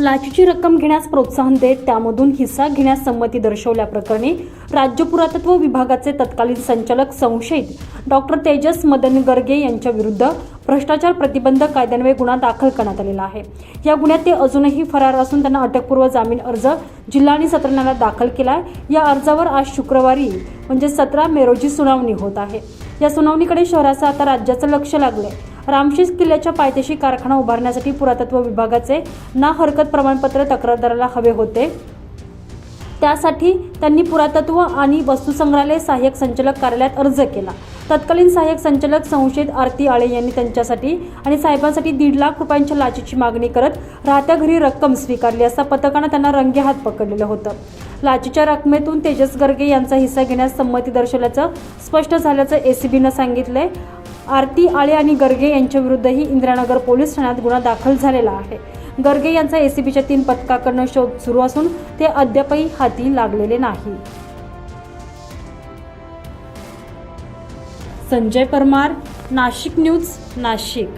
लाचीची रक्कम घेण्यास प्रोत्साहन देत त्यामधून हिस्सा घेण्यास संमती दर्शवल्याप्रकरणी राज्य पुरातत्व विभागाचे तत्कालीन संचालक संशयित डॉक्टर तेजस मदन गर्गे यांच्या विरुद्ध भ्रष्टाचार प्रतिबंध कायद्यान्वये गुन्हा दाखल करण्यात आलेला आहे. या गुन्ह्यात ते अजूनही फरार असून त्यांना अटकपूर्व जामीन अर्ज जिल्हा आणि सत्र न्यायालयात दाखल केला आहे या अर्जावर आज शुक्रवारी म्हणजे सतरा मे रोजी सुनावणी होत आहे. या सुनावणीकडे शहराचं आता राज्याचं लक्ष लागलं आहे रामशेष किल्ल्याच्या पायथ्याशी कारखाना उभारण्यासाठी पुरातत्व विभागाचे ना हरकत प्रमाणपत्र तक्रारदाराला हवे होते. त्यासाठी त्यांनी पुरातत्व आणि वस्तुसंग्रहालय सहाय्यक संचालक कार्यालयात अर्ज केला. तत्कालीन सहाय्यक संचालक संशयित आरती आळे यांनी त्यांच्यासाठी आणि साहेबांसाठी दीड लाख रुपयांच्या लाचेची मागणी करत राहत्या घरी रक्कम स्वीकारली असता पथकानं त्यांना रंगेहात पकडलेलं होतं. लाचेच्या रकमेतून तेजस गर्गे यांचा हिस्सा घेण्यास संमती दर्शवल्याचं स्पष्ट झाल्याचं एसीबीनं सांगितलंय. आरती आळे आणि गर्गे यांच्या विरुद्धही इंदिरानगर पोलीस ठाण्यात गुन्हा दाखल झालेला आहे. गर्गे यांचा एसीबीच्या तीन पथकाकडनं शोध सुरू असून ते अद्यापही हाती लागलेले नाही. संजय परमार नाशिक न्यूज नाशिक.